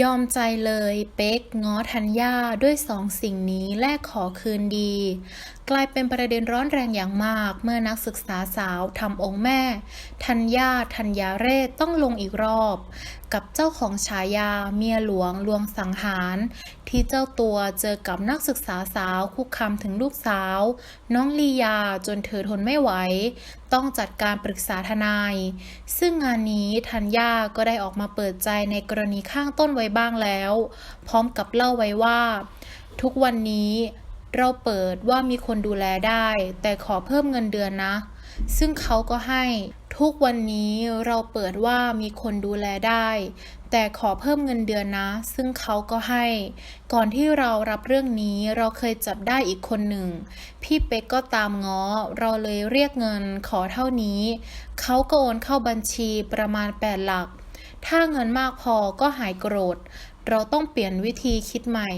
ยอมใจเลยเป๊กง้อธัญญาด้วยสองสิ่งนี้แลกขอคืนดี กลายเป็นประเด็นร้อนแรงอย่างมาก เมื่อนักศึกษาสาวทำองค์แม่ธัญญาธัญญาเรศต้องลงอีกรอบ กับเจ้าของฉายาเมียหลวงลวงสังหาร ที่เจ้าตัวเจอกับนักศึกษาสาวคุกคามถึงลูกสาว น้องลียาจนเธอทนไม่ไหว ต้องจัดการปรึกษาทนาย ซึ่งงานนี้ธัญญาก็ได้ออกมาเปิดใจในกรณีข้างต้นไว้บ้างแล้ว พร้อมกับเล่าไว้ว่า ทุกวันนี้ เราเปิดว่ามีคนดูแลได้ แต่ขอเพิ่มเงินเดือนนะ ซึ่งเขาก็ให้ ทุกวันนี้เราเปิดว่ามีคนดูแลได้ แต่ขอเพิ่มเงินเดือนนะ ซึ่งเขาก็ให้ ก่อนที่เรารับเรื่องนี้เราเคยจับได้อีกคนหนึ่ง พี่เป๊กก็ตามง้อ เราเลยเรียกเงินขอเท่านี้ เขาก็โอนเข้าบัญชีประมาณ 8 หลักถ้าเงินมากพอก็หายโกรธ เราต้องเปลี่ยนวิธีคิดใหม่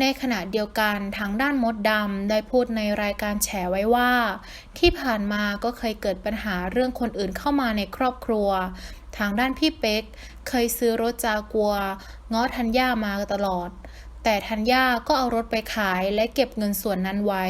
ในขณะเดียวกันทางด้านมดดำได้พูดในรายการแฉไว้ว่า ที่ผ่านมาก็เคยเกิดปัญหาเรื่องคนอื่นเข้ามาในครอบครัว ทางด้านพี่เป๊ก เคยซื้อรถจากัว ง้อธัญญามาตลอด แต่ธัญญาก็เอารถไปขายและเก็บเงินส่วนนั้นไว้